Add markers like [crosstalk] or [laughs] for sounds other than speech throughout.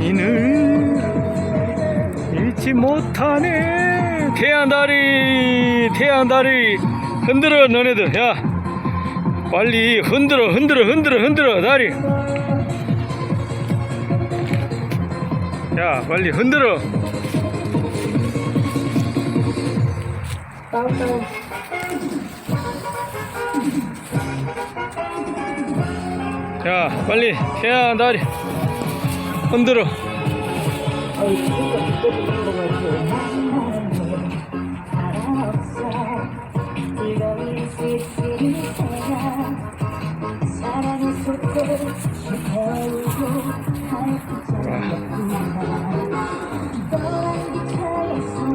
이는 잊지 못하네 태양다리 태양다리. 흔들어 너네들. 야 빨리 흔들어 흔들어 흔들어 흔들어 다리. 야 빨리 흔들어 자 빨리 태양다리. 흔들어.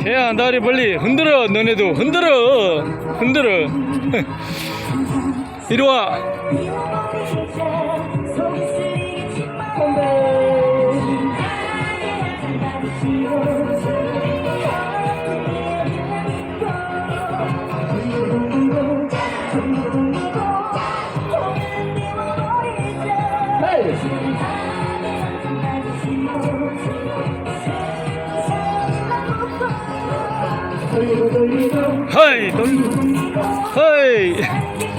태양 다리 빨리. 흔들어 너네도. 흔들어. 흔들어 [laughs] 이리 와. 헤이 돌리고 헤이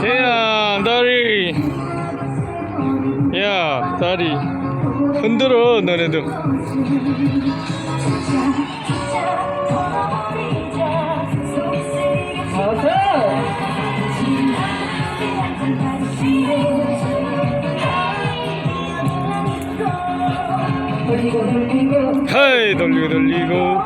태양다리. 야 다리. 흔들어 너네도 헤이 돌리고 돌리고